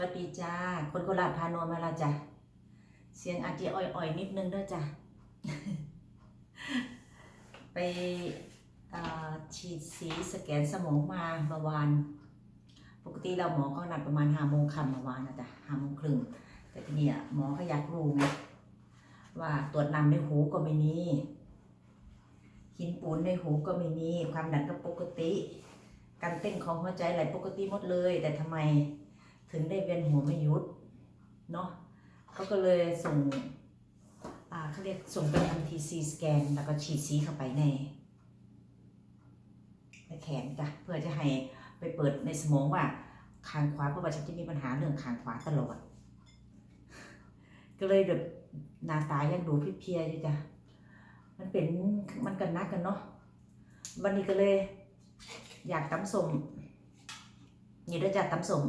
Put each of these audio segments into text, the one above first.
วัสดีจ้า คนโคราชพานวมาและจ้ะ เสียงอาจจะอ่อยๆนิดนึงด้วยจ้ะ ไปฉีดสีสแกนสมองมาเมื่อวาน ปกติเราหมอเขานัดประมาณห้าโมงค่ำเมื่อวานนะจ๊ะห้าโมงครึ่ง แต่ทีนี้หมอเขาอยากรู้ไงว่าตรวจน้ำในหูก็ไม่มีหินปูนในหูก็ไม่มี ความดันก็ปกติ การเต้นของหัวใจไหลปกติหมดเลย แต่ทำไม ถึงได้เวียนหัวไม่หยุดเนาะเขาก็เลยส่งอ่าเขาเรียกส่งไปทำทีซีสแกนแล้วก็ฉีดสีเข้าไปในในแขนจ้ะเพื่อจะให้ไปเปิดในสมองว่าคางขวาเพราะว่าฉันจะมีปัญหาเรื่องคางขวาตลอดก็เลยแบบหน้าตายังดูเพลียอยู่จ้ะมันเป็นมันกันนักกันเนาะวันนี้ก็เลย อยากตำส้มนี่ด้วยจ้ะตำสม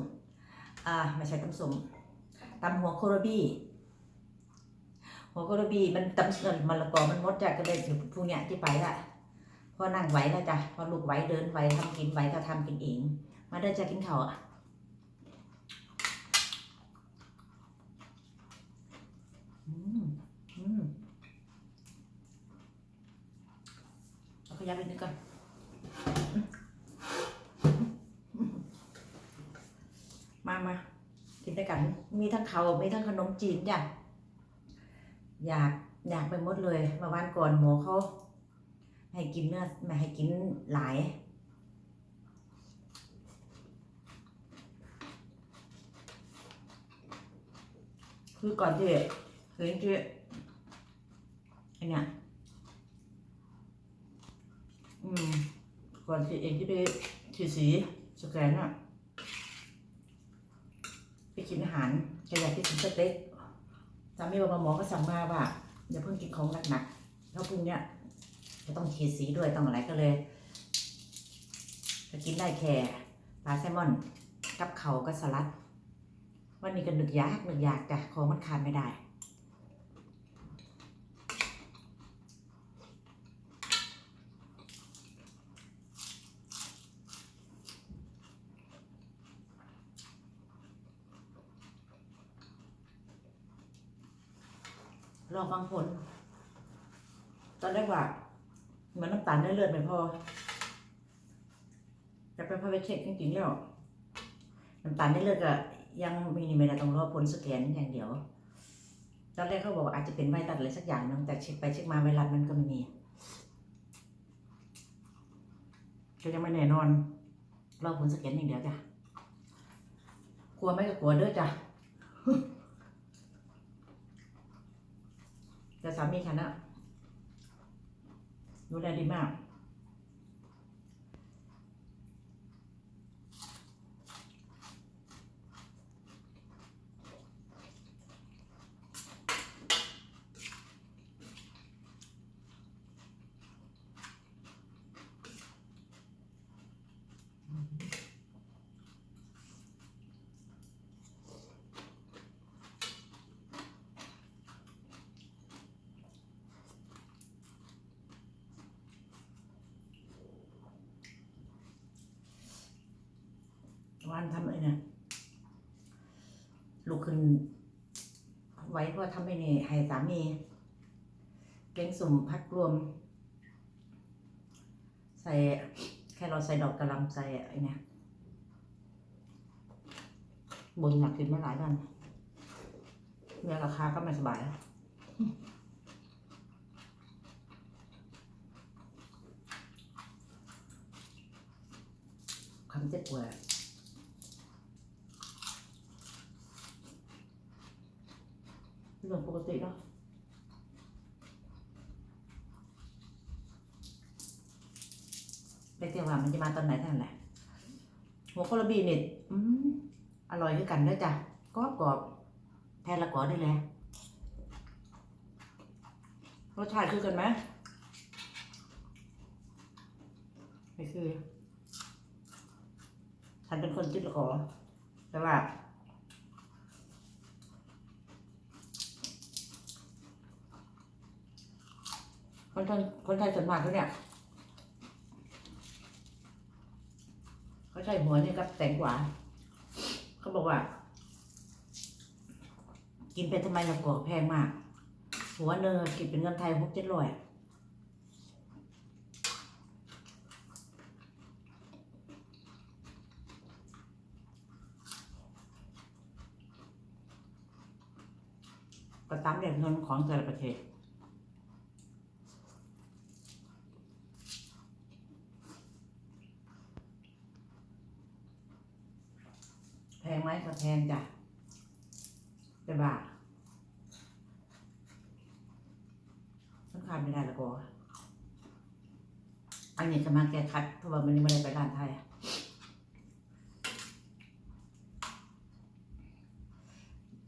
อ่าไม่ใช่ตำส้มตำหัวโคโรบี้หัวโคโรบี้มันตำเงินมะละกอมันหมดจ้ะก็เลยพวกเนี้ยที่ไปละพอนั่งไหวแล้วจ้ะพอลูกไหวเดินไหวทำกินไหวก็ทำกินเองมาเดินจะกินข้าวอะอืมอืมเอาขยับอีกนิดก่อน มามากินด้วยกัน มีทั้งเขามีทั้งขนมจีนจ้ะอยากอยากไปหมดเลยเมื่อวานก่อนหมอเขาให้กินเนื้อไม่ให้กินหลายคือก่อนที่คือที่ไอเนี่ยอืมก่อนที่เองที่ไปฉีดสีสแกนอะ กินอาหารแกอยากกินสเต็กสามีบอกว่าหมอก็สั่งมาว่าอย่าเพิ่งกินของหนักๆแล้วพรุ่งเนี้ยจะต้องฉีดสีด้วยต้องอะไรก็เลยจะกินได้แค่ปลาแซลมอนกับเขากับสลัด วันนี้ก็นึกยากนึกอยากจ้ะของมันขาดไม่ได้ ลองฟังผล ตอนแรกว่าเหมือนน้ำตาลได้เลือดไม่พอ แต่ไปพอไปเช็คจริงๆแล้วน้ำตาลได้เลือดก็ยังมีนี่ไม่ได้ต้องรอผลสแกนอย่างเดียว ตอนแรกเขาบอกว่าอาจจะเป็นไวรัสอะไรสักอย่างนึงแต่เช็คไปเช็คมาไวรัสมันก็ไม่มีก็ยังไม่แน่นอน รอผลสแกนอย่างเดียวจ้ะกลัวไหมก็กลัวเด้อจ้ะ แต่สามีฉันอะดูแลดีมาก วันทำอะไรเนี่ยลุกขึ้น ไว้เพราะทำให้เนี่ยให้สามีแกงสุ่มพักรวม ใส่แค่เราใส่ดอกกระหลำใส่ไอ้เนี่ยบนอยากกินมาหลายวันเนี่ยราคาก็ไม่สบายแล้วคำเจ็บปวด เรื่องปกติเนาะแต่ว่ามันจะมาตอนไหนท่านแหละ หัวกระบีเนี่ยอืมอร่อยด้วยกันเด้อจ้ะกรอบกรอบแทนละกอได้เลยรสชาติคือกันไหมไม่คือฉันเป็นคนติดละกอแต่ว่า คนไทยคนไทยส่วนมากเขาเนี่ยเขาใช้หัวนี่กับแตงกวาเขาบอกว่า กินไปทำไมละก่อแพงมาก หัวเนอกินเป็นเงินไทยหกเจ็ดร้อยก็ตามเด็กเงินของแต่ละประเทศ งไหมก็แพงจ้ะแต่บาทมันขาดไม่ได้ละก็อันนี้จะมาแก้คัดเพราะว่ามันยังไม่ได้ไปร้านไทย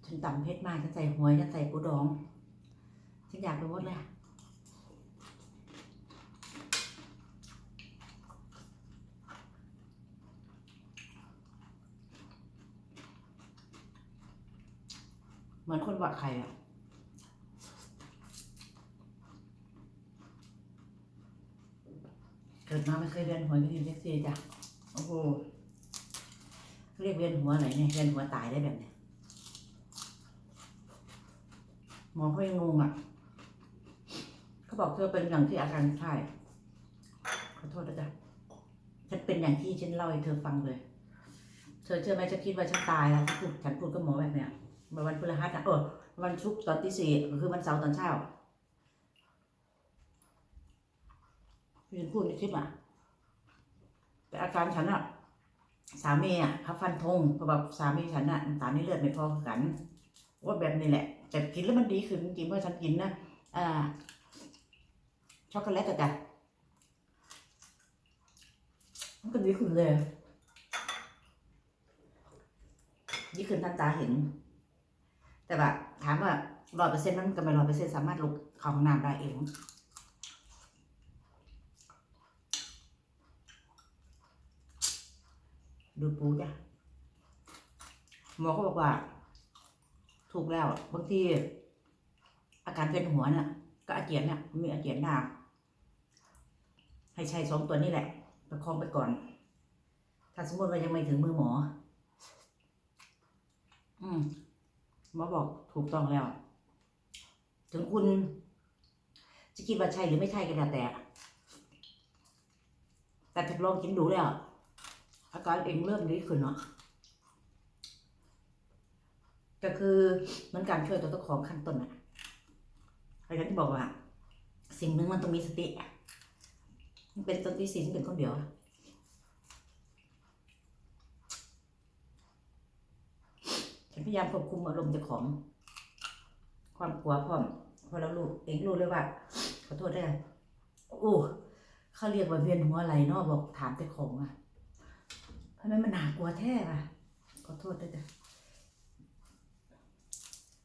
ฉันตำเพชรมากฉันใส่หวยฉันใส่ปูดองฉันอยากไปหมดเลย เหมือนคนวัดไข่อะเกิดมาไม่เคยเรียนหัวก็เรียนเซ็กซี่จ้ะโอ้โหเรียกเวียนหัวไหนเนี่ยเวียนหัวตายได้แบบเนี้ยหมอเขายังงงอะเขาบอกเธอเป็นอย่างที่อาการใช่ขอโทษนะจ๊ะฉันเป็นอย่างที่ฉันเล่าให้เธอฟังเลย เธอเชื่อไหมฉันคิดว่าฉันตายแล้วฉันพูดฉันพูดกับหมอแบบเนี้ย วันพฤหัสนะเออวันศุกร์ตอนที่สี่คือวันเสาร์ตอนเช้าฉันพูดในคลิปอะแต่อาการฉันอะสามีอะเขาฟันธงเพราะแบบสามีฉันอะน้ำตาลในเลือดไม่พอกันว่าแบบนี้แหละ แต่กินแล้วมันดีขึ้นจริงเมื่อฉันกินนะอ่าช็อกโกแลตอะจ้ะมันก็ดีขึ้นเลยดีขึ้นทันตาเห็น แต่แบบถามว่าร้อยเปอร์เซ็นต์มันก็ไม่ร้อยเปอร์เซ็นต์สามารถลุกของน้ำได้เองดูปูจ้ะหมอเขาบอกว่า ถูกแล้วบางทีอาการเป็นหัวน่ะ ก็อาเจียนน่ะ มีอาเจียนหนักให้ใช้สองตัวนี้แหละประคองไปก่อน ถ้าสมมติว่ายังไม่ถึงมือหมอ อืม มอบอกถูกต้องแล้ว ถึงคุณจะคิดว่าใช่หรือไม่ใช่ก็แล้วแต่แต่ทดลองกินดูแล้ว อาการเองเริ่มดีขึ้นเนาะก็คือมันการช่วยตัวเจ้าของขั้นต้นอะใครที่บอกว่า สิ่งหนึ่งมันต้องมีสติมันเป็นต้นที่สี่ที่เป็นคนเดียวอะฉัน พยายามควบคุมอารมณ์เจ้าของ ความกลัวพร้อมพอเรารู้เองรู้เลยว่าขอโทษด้วยนะโอ้เขาเรียกว่าเวียนหัวไหลเนาะบอกถามเจ้าของอะทำไมมันหนากลัวแท้ล่ะขอโทษด้วยจ้ะ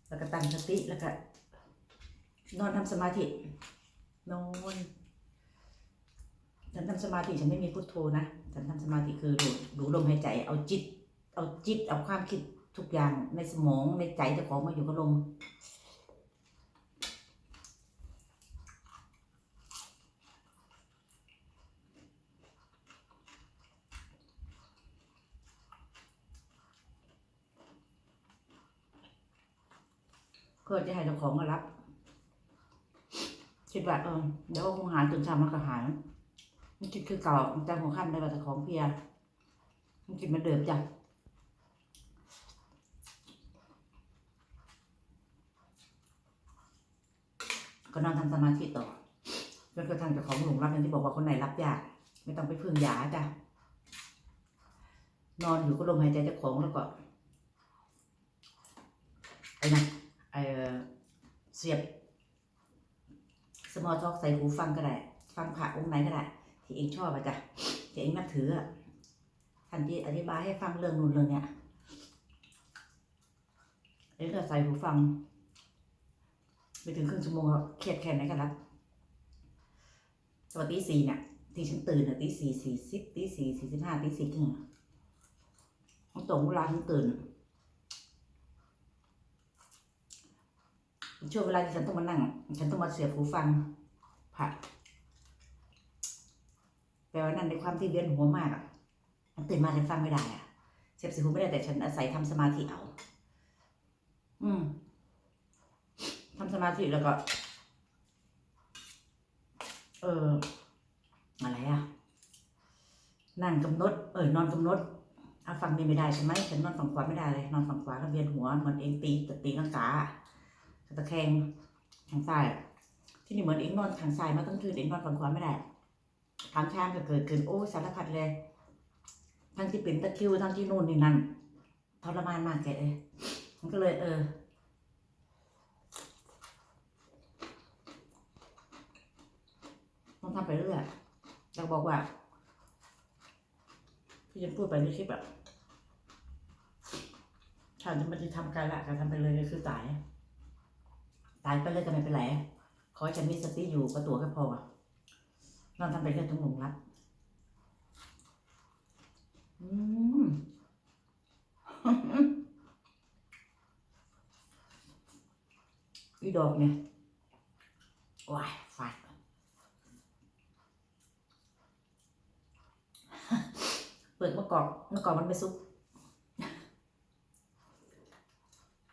แล้วก็ตั้งสติแล้วก็นอนทำสมาธินอนฉันทำสมาธิฉันไม่มีพุทโธนะฉันทำสมาธิคือดูดูลมหายใจ เอาจิต เอาจิตเอาความคิด ทุกอย่างในสมองในใจเจ้าของมาอยู่กับลมเพื่อจะให้เจ้าของมารับคิดว่าเออเดี๋ยวคงหาจนเช้ามันก็หายมันคิดคือเก่าแต่หัวค่ำได้ว่าเจ้าของเพียมันกินมันเดิมจ้ะ ก็นอนทำสมาธิต่อจนกระทั่งเจ้าของหลงรับอย่างที่บอกว่าคนไหนรับยากไม่ต้องไปพึ่งยาจ้ะนอนอยู่ก็ลมหายใจเจ้าของแล้วก็ไอ้นั่นเอ่อเสียบสมอท็อกใส่หูฟังก็ได้ฟังผ่าองค์ไหนก็ได้ที่เองชอบอะจ้ะที่เองนับถืออะท่านที่อธิบายให้ฟังเรื่องนู่นเรื่องเนี้ยเองก็ใส่หูฟัง ไปถึงครึ่งชั่วโมงครับเครียดแค่ไหนกันรับตอนตีสี่เนี่ยที่ฉันตื่นอะตีสี่สี่สิบตีสี่สี่สิบห้าตีสี่ครึ่งอะมันตรงเวลาฉันตื่นช่วงเวลาที่ฉันต้องมานั่ง ฉันต้องมาเสียบหูฟังผัดแปลว่านั่นในความที่เวียนหัวมากอะมันตื่นมาฉันฟังไม่ได้อะเสียบสีหูไม่ได้แต่ฉันอาศัยทำสมาธิเอา อืม ทำสมาธิแล้วก็ เอออะไรอะนั่งกำหนด เออนอนกำหนดเอาฝั่งนี้ไม่ได้ใช่ไหมฉันนอนฝั่งขวาไม่ได้เลย นอนฝั่งขวาก็เวียนหัวเหมือนเองตีตะตีลังกาตะแคงทางซ้าย ที่นี่เหมือนเองนอนทางซ้ายมาตั้งคืนเองนอนฝั่งขวาไม่ได้ทางข้างก็เกิดขึ้นโอ้สารพัดเลย ทั้งที่เป็นตะคิวทั้งที่นู่นนี่นั่นทรมานมากแกเลยมันก็เลยเออ ต้อง ทำไปเรื่อยอยากบอกว่าที่จะพูดไปในคลิปแบบฉันจะไม่ได้ทำการละการทำไปเลยก็คือตาย ตายไปเลยก็ไม่เป็นไรขอให้ฉันมีสติอยู่ก็ตัวแค่พอนอนทำไปเรื่อยทั้งหลงรักอืมอีดอกเนี่ยว้าย ฟาดเปิดมะกอกมะกอกมันไปซุก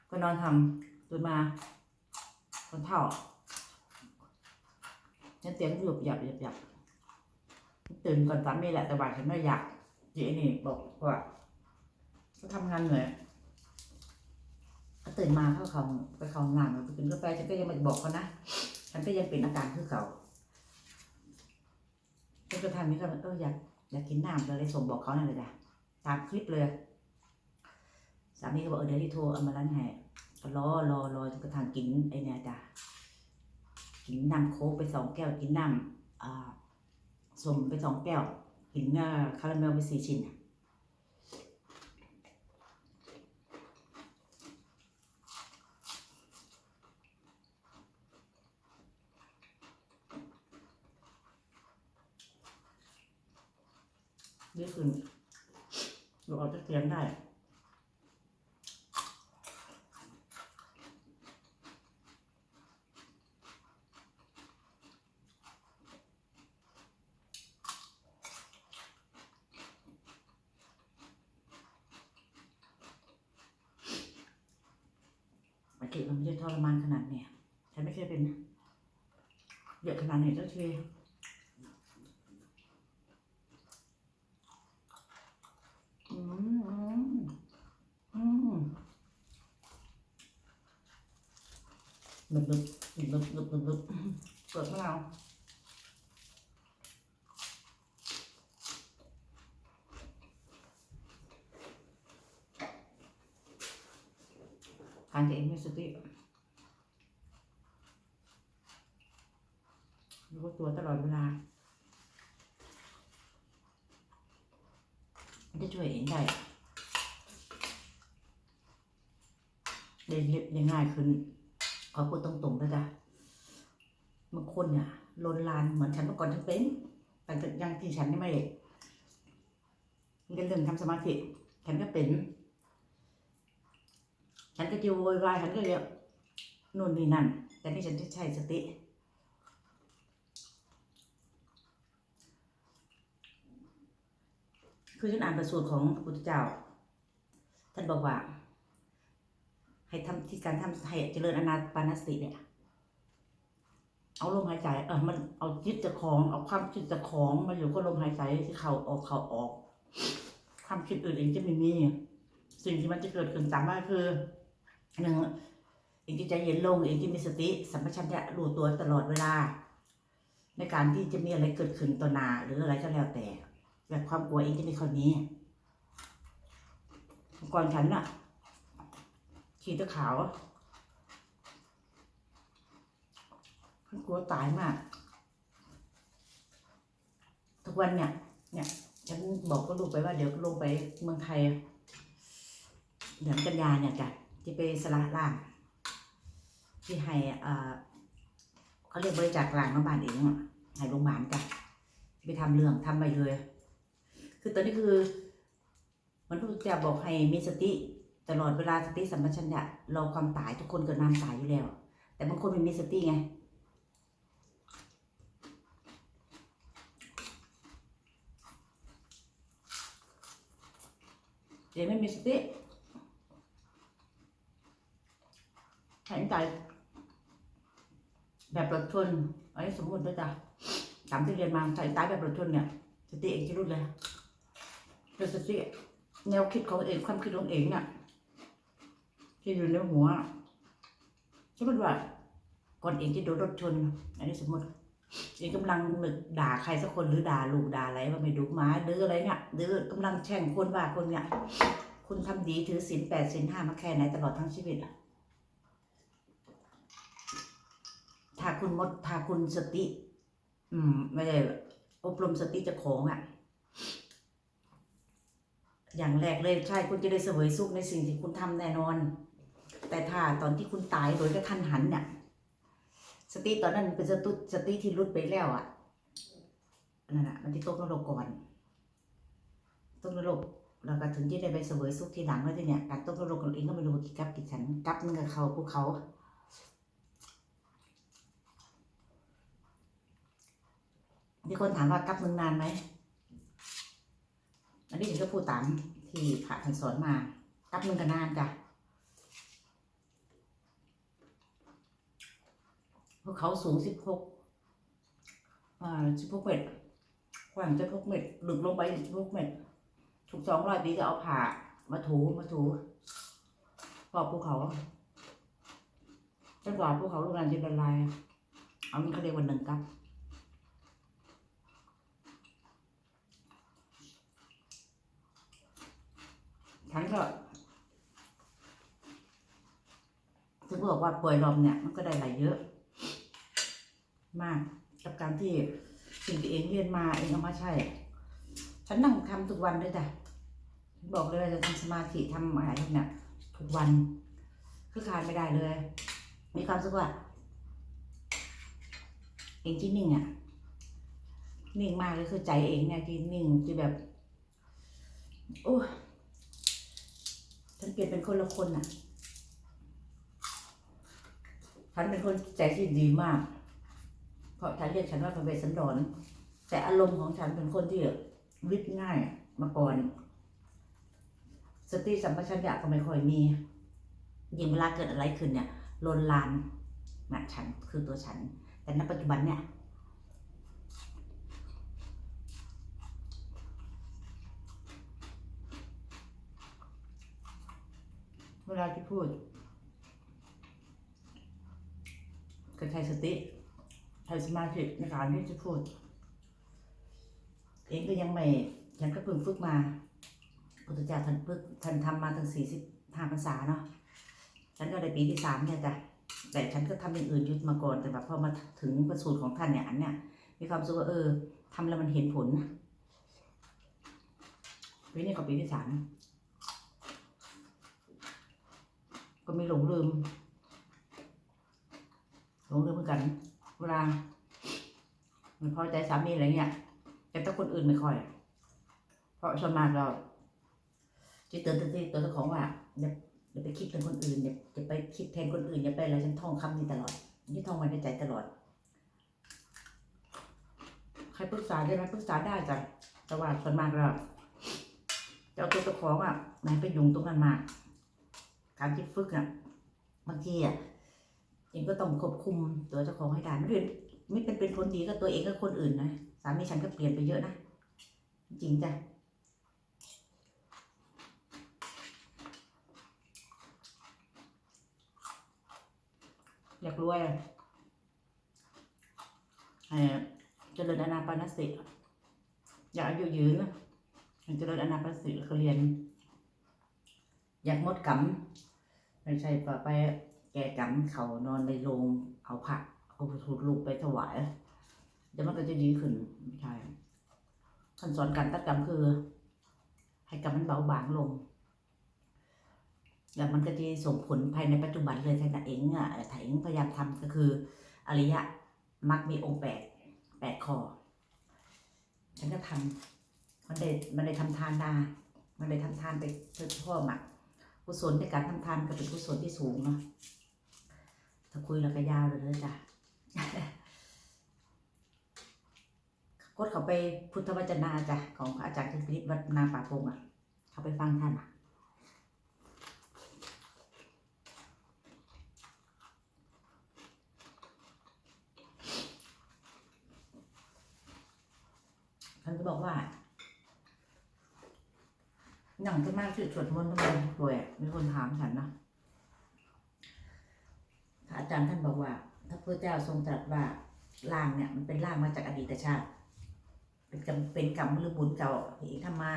ก็นอนทำตื่นมาคนเท่าฉันเตียงหยุบหยับหยับหยับตื่นก่อนสามีแหละแต่ว่าฉันไม่อยากเจ๊นี่บอกว่าก็ทำงานเหนื่อยก็ตื่นมาเข้าเขาไปเขาห้องน้ำไปกินกาแฟฉันก็ยังไม่บอกเขานะฉันก็ยังเป็นอาการคือเขาฉันก็ทำนี้ก็เอออยาก อยากกินน้ำก็เลยส่งบอกเขานั่นเลยจ้ะตามคลิปเลย สามีก็บอกเออเดี๋ยวที่โทรเอามาล้างแห่ก็รอรอรอจนกระทั่งกินไอเนี่ยจ้ะกินน้ำโค้กไปสองแก้วกินน้ำอ่าสมไปสองแก้ว กินเอ่อคาราเมลไปสี่ชิ้น ที่คือเราเอาจะเตียมได้ปกติมันไม่ได้ทรมานขนาดเนี่ยฉันไม่เคยเป็นเยอะขนาดนี้เจ้าทีอืมอืมอืม หนึบหนึบหนึบหนึบหนึบหนึบเปลือกมะนาวการจะเองมีสติรู้ตัวตลอดเวลาจะช่วยเองได้ได้เรียบได้ง่ายขึ้น ขอพูดตรงๆนะจ๊ะบางคนเนี่ยลนลานเหมือนฉันเมื่อก่อนฉันเป็นแต่ยังที่ฉันนี่ไม่ได้เรื่องเรื่องทำสมาธิฉันก็เป็น ฉันก็จะโวยวายฉันก็เรียกนู่นนี่นั่น แต่นี่ฉันจะใช้สติคือฉันอ่านประสูตรของพระพุทธเจ้า ท่านบอกว่า ให้ทำที่การทำให้เจริญอนาปานสติเนี่ย เอาลมหายใจ เออมันเอาจิตจะของ เอาความคิดจะของมาอยู่กับลมหายใจที่เขาออกเขาออก ความคิดอื่นเองจะไม่มีสิ่งที่มันจะเกิดขึ้นตามมาคือหนึ่งเองจะใจเย็นลงเองจะมีสติสัมปชัญญะรู้ตัวตลอดเวลา ในการที่จะมีอะไรเกิดขึ้นต่อหน้าหรืออะไรก็แล้วแต่แบบความกลัวเองจะมีคนนี้ก่อนฉันน่ะ ขี่ตะขาวฉันกลัวตายมาก ทุกวันเนี่ย เนี่ย ฉันบอกก็ลูกไปว่าเดี๋ยวลงไปเมืองไทยเดือนกันยาเนี่ยจ้ะที่ไปสละล่าง ที่ให้อ่าเขาเรียกบริจาคหลังมาบานเองอะให้โรงพยาบาลจ้ะไปทำเรื่องทำไปเลย คือตอนนี้คือ มันทุกจะบอกให้มีสติ ตลอดเวลาสติสัมปชัญญะรอความตายทุกคนเกิดน้ำตายอยู่แล้ว แต่บางคนไม่มีสติไงเดี๋ยวไม่มีสติหายใจแบบรถชนอันนี้สมมติด้วยจ้ะตามที่เรียนมาใส่ตายแบบรถชนเนี่ยสติเองจะรู้เลยเป็นสติแนวคิดของเองความคิดของเองเนี่ย ที่อยู่ในหัวสมมติว่าก่อนเองจะโดนรถชน อันนี้สมมติเองกำลังนึกด่าใครสักคนหรือด่าลูกด่าอะไรว่าไม่ดุหมาหรืออะไรเนี่ยหรือกำลังแช่งคนว่าคนเนี่ยคุณทำดีถือศีลแปดศีลห้ามาแค่ไหนตลอดทั้งชีวิตอะถ้าคุณมดถ้าคุณสติ อืม ไม่ได้อบรมสติจะของอะอย่างแรกเลยใช่คุณจะได้เสวยสุขในสิ่งที่คุณทำแน่นอน แต่ถ้าตอนที่คุณตายโดยกระทันหันเนี่ยสติตอนนั้นเป็นสติสติที่รุดไปแล้วอะนั่นแหะมันที่ตกนรกก่อนตกนรกแล้วก็ถึงที่ได้ไปเสวยสุขที่หลังแล้วทีเนี่ยการตกนรกของเองก็ไม่รู้ว่ากี่กับกี่ชั้นกับนึงกับเขาพวกเขามีคนถามว่ากับนึงนานไหม อันนี้ฉันก็พูดตามที่พระท่านสอนมา กับนึงก็นานจ้ะ ภู เขาสูงสิบหกอ่าสิบหกเมตรกว้างสิบหกเมตรลึกลงไปสิบหกเมตรทุกสองร้อยปีก็เอาผ่ามาถูมาถูรอบภูเขาจนกว่าภูเขาลูกนั้นจะละลายเอามันเขาเรียกวันหนึ่งกับฉันก็ถึงบอกว่าป่วยลมเนี่ยมันก็ได้หลายเยอะ มาก กับการที่สิ่งที่เองเรียนมาเองเอามาใช้ฉันนั่งทำทุกวันด้วยจ้ะบอกเลยว่าจะทำสมาธิทำอะไรเนี่ยทุกวัน คือขาดไม่ได้เลย มีความสึกว่าเองที่นิ่งอะ นิ่งมากเลยคือใจเองเนี่ยที่นิ่งที่แบบโอ้ฉันเปลี่ยนเป็นคนละคนอะฉันเป็นคนใจที่ดีมาก ราะฉันเรียกฉันว่าพระเวสสันดร แต่อารมณ์ของฉันเป็นคนที่วิตง่ายมาก่อน สติสัมปชัญญะก็ไม่ค่อยมี ยิ่งเวลาเกิดอะไรขึ้นเนี่ยลนลานนะฉันคือตัวฉัน แต่ณปัจจุบันเนี่ยเวลาที่พูดก็ใช้สติ ใช้สมาธิในการที่จะพูดเองก็ยังไม่ฉันก็เพิ่งฝึกมาพุทธเจ้าท่านฝึกท่านทำมาตั้งสี่สิบห้าพรรษาเนาะฉันก็ได้ปีที่สามเนี่ยจ้ะแต่ฉันก็ทำอย่างอื่นยุดมาก่อนแต่แบบพอมาถึงประสูตรของท่านเนี่ยอันเนี่ยมีความรู้สึกว่าเออทำแล้วมันเห็นผลนะปีนี้ก็ปีที่สามก็ไม่หลงลืมหลงลืมเหมือนกัน เวลาเหมันพอใจสามีอะไรเงี้ยแต่ถ้าคนอื่นไม่ค่อย เพราะส่วนมากเราจะเตือนตัวที่ตัวเจ้าของว่าอย่าอย่าไปคิดถึงคนอื่นอย่าอย่าไปคิดแทนคนอื่นอย่าไปอะไรฉันท่องคำนี้ตลอดนี่ท่องไว้ในใจตลอด ใครปรึกษาได้ไหมปรึกษาได้จ้ะแต่ว่าส่วนมากเราจะเอาตัวเจ้าของอะไหนไปยุ่งตรงนั้นมากการที่ฝึกอะบางทีอะ เองก็ต้องควบคุมตัวเจ้าของให้ได้ไม่เป็นไม่เป็นเป็นคนดีกับตัวเองกับคนอื่นนะสามีฉันก็เปลี่ยนไปเยอะนะจริงจ้ะอยากรวยอะเอ่อเจริญอนาปานสติอยากอายุยืนนะเจริญอนาปานสติแล้วก็เรียน อยากมดกำไม่ใช่ป่าไป แกกำเขานอนในโรงเอาผักเอาถูกลูกไปถวายเดี๋ยวมันก็จะดีขึ้นไม่ใช่ขั้นสอนการตัดกรรมคือ ให้กรรมมันเบาบางลงแล้วมันก็จะส่งผลภายในปัจจุบันเลยแต่เองอะถ้าเองพยายามทำก็คือ อริยะมักมีองค์แปดแปดข้อฉันก็ทำมันได้มันได้ทำทานดามันได้ทำทานไปเพื่อพ่อมักกุศลในการทำทานก็เป็นกุศลที่สูงเนาะ ถ้าคุยแล้วก็ยาวเลยนจ้ะกดเขาไปพุทธวจนะจ้ะของอาจารย์ทิพย์วัดนาป่าพงอะ เขาไปฟังท่านอะท่านก็บอกว่าหนังจะมากจุดสวดมนต์ทำไมป่วยมีคนถามฉันนะ อาจารย์ท่านบอกว่าถ้าพระเจ้าทรงตรัสว่าร่างเนี่ยมันเป็นร่างมาจากอดีตชาติ เป็นกรรมเป็นกรรมหรือบุญเก่าที่เองทำมา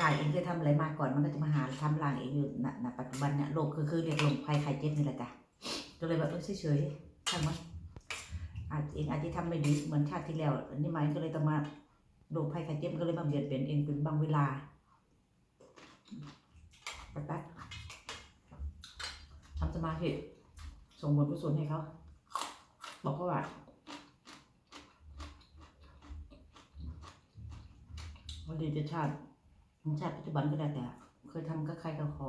ร่างเองเคยทำอะไรมาก่อนมันก็จะมาหาทำร่างเองอยู่ณปัจจุบันเนี่ยโลกคือคือเรียกลมภัยไข้เจ็บนี่แหละจ้ะก็เลยแบบเออเฉยๆช่างมันอาจเองอาจจะทำไม่ดีเหมือนชาติที่แล้วอันนี้หมายก็เลยต้องมาโรคภัยไข้เจ็บก็เลยมาเบียดเบียนเองเป็นบางเวลาแป๊บๆทำสมาธิ ส่งบทกุศลให้เขา บอกเขาว่าวันดีจะชาติชาติปัจจุบันก็ได้แต่ เคยทำก็ใครก็ขอ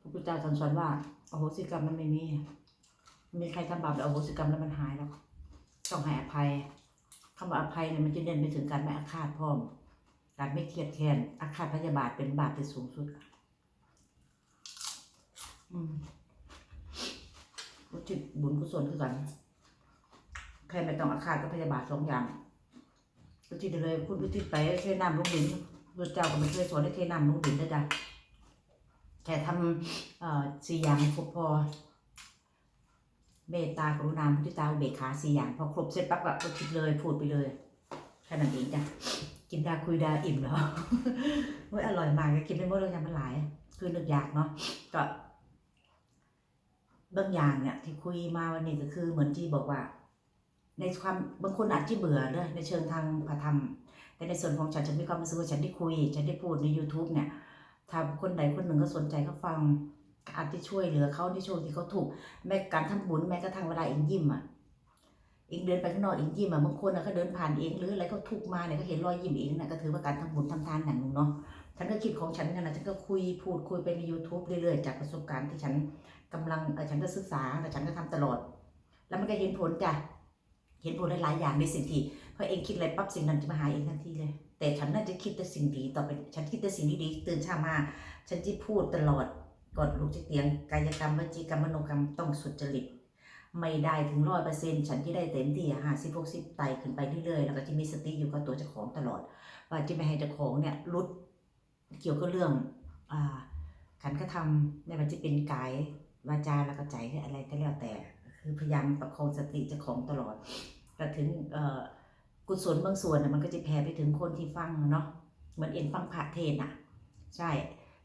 พระพุทธเจ้าสอนว่าอโหสิกรรมมันไม่มีมีใครทำบาปแล้วอโหสิกรรมแล้วมันหายแล้วต้องให้อภัยคำว่าอภัยเนี่ยมันจะเน้นไปถึงการไม่อาฆาตพร้อมการไม่เครียดแค้นอาฆาตพยาบาทเป็นบาปที่สูงสุดอืม อุทิศบุญกุศลคือกันแค่ไม่ต้องอาฆาตกับพยาบาทสองอย่างอุทิศเลยคุณอุทิศไปเทน้ำลงดินพระเจ้าก็ไม่เคยสอนให้เทน้ำลงดินนะจ๊ะแค่ทำสี่อย่างพอพอ เมตตากรุณามุทิตาอุเบกขาสี่อย่างพอครบเสร็จปั๊บก็อุทิศเลยพูดไปเลยแค่นั้นเองจ้ะกินดาคุยดาอิ่มแล้วเฮ้ยอร่อยมากกินได้หมดเลยจ้ะมันหลาย คือนึกอยากเนาะก็ บางอย่างเนี่ยที่คุยมาวันนี้ก็คือเหมือนที่บอกว่า ในความบางคนอาจจะเบื่อเลยในเชิงทางพระธรรม แต่ในส่วนของฉันฉันมีความรู้สึกว่าฉันได้คุย ฉันได้พูดใน YouTube เนี่ยถ้าคนใดคนหนึ่งก็สนใจเขาฟังอาจจะช่วยเหลือเขาในช่วงที่เขาถูกแม้การทำบุญแม้กระทั่งเวลาเองยิ้มอะเองเดินไปข้างนอกเองยิ้มอะบางคนอะเขาเดินผ่านเองหรืออะไรเขาทุกมาเนี่ยเขาเห็นรอยยิ้มเองนะก็ถือว่าการทำบุญทำทานอย่างหนึ่งเนาะ ฉันก็คิดของฉันกันนะฉันก็คุยพูดคุยไปใน YouTube เรื่อยๆ จากประสบการณ์ที่ฉันกำลังเออฉันก็ศึกษาแต่ฉันก็ทำตลอด แล้วมันก็เห็นผลจ้ะเห็นผลหลายๆอย่างในสิ่งที่พอเองคิดอะไรปั๊บสิ่งนั้นจะมาหาเองทันทีเลย แต่ฉันน่าจะคิดแต่สิ่งดีต่อไปฉันคิดแต่สิ่งดีๆตื่นเช้ามา ฉันจะพูดตลอดก่อนลุกจากเตียงกายกรรมวจีกรรมมโนกรรมต้องสุจริตไม่ได้ถึงร้อยเปอร์เซ็นต์ฉันที่ได้เต็มที่ห้าสิบหกสิบไต่ขึ้นไปเรื่อยๆแล้วก็จะมีสติอยู่กับตัวเจ้าของตลอด ว่าจะไม่ให้เจ้าของเนี่ยลุด เกี่ยวกับเรื่องอ่ากรกระทำในมันจะเป็นกายวาจาแล้วก็ใจอะไรก็แล้วแต่ คือพยายามประคองสติจ้าของตลอด แต่ถึงกุศลบางส่วนมันก็จะแผ่ไปถึงคนที่ฟังเนาะเหมือนเอ็นฟังพระเทศน่ะ ใช่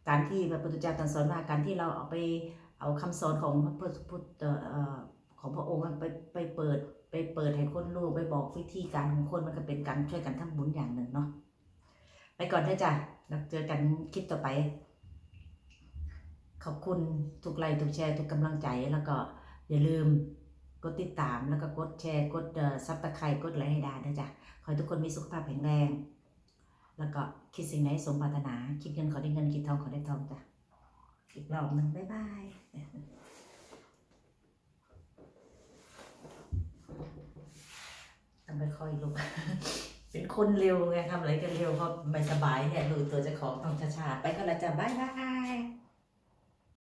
การที่พระพุทธเจ้าตรัสสอนว่าการที่เราเอาไปเอาคำสอนของพระพุทธเอ่อของพระองค์ไปไปเปิดไปเปิดให้คนรู้ไปบอกวิธีการของคนมันก็เป็นการช่วยกันทำบุญอย่างหนึ่งเนาะไปก่อนได้อจ้ะ แล้วเจอกันคลิปต่อไป ขอบคุณทุกไลค์ทุกแชร์ทุกกำลังใจแล้วก็อย่าลืมกดติดตามแล้วก็กดแชร์ กดซับตะไคร้กดไลค์ให้ด้นะจ๊ะขอให้ทุกคนมีสุขภาพแข็งแรง แล้วก็คิดสิ่งไหนสมปรารถนา คิดเงินขอได้เงิน คิดทองขอได้ทองจ้ะ อีกรอบหนึ่งบ๊ายบายต้องไปค่อยลุก เป็นคนเร็วไงทำอะไรกันเร็วเพราะไม่สบายเนี่ยดูตัวเจ้าของต้องช้าๆไปก็แล้วจ้ะบ๊ายบาย